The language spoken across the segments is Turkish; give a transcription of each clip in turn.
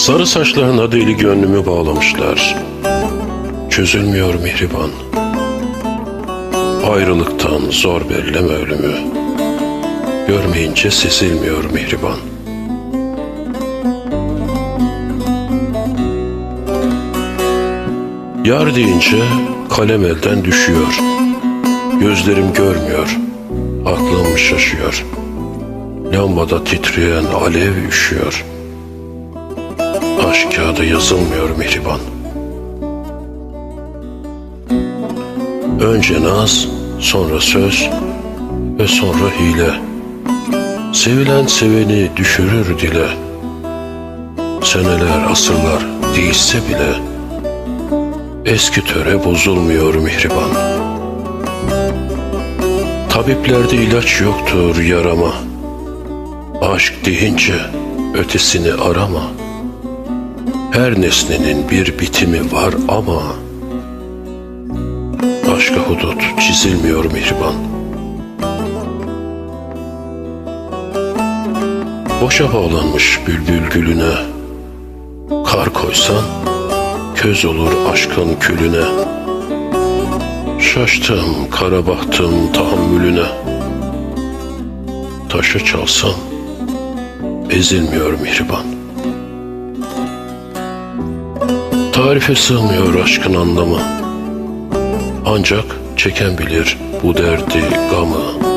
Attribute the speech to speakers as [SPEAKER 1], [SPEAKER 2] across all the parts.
[SPEAKER 1] Sarı saçlarına deli gönlümü bağlamışlar. Çözülmüyor mihriban. Ayrılıktan zor belleme ölümü. Görmeyince sezilmiyor mihriban. Yar deyince kalem elden düşüyor. Gözlerim görmüyor, aklım şaşıyor. Lambada titreyen alev üşüyor. Aşk kağıda yazılmıyor mihriban. Önce naz, sonra söz ve sonra hile. Sevilen seveni düşürür dile. Seneler, asırlar değişse bile eski töre bozulmuyor mihriban. Tabiplerde ilaç yoktur yarama. Aşk deyince ötesini arama. Her nesnenin bir bitimi var ama aşka hudut çizilmiyor mihriban. Boşa bağlanmış bülbül gülüne Kar koysan köz olur aşkın külüne. Şaştım kara bahtım tahammülüne. Taşı çalsam ezilmiyor mihriban Tarife sığmıyor aşkın anlamı. Ancak çeken bilir bu derdi gamı.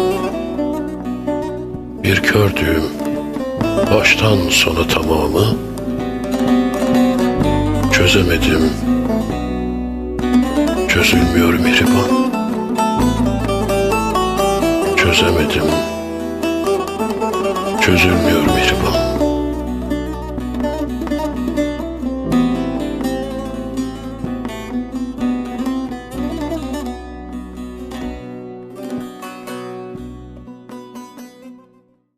[SPEAKER 1] Bir kördüğüm baştan sona tamamı. Çözemedim. Çözülmüyor mihriban. Çözemedim. Çözülmüyor mihriban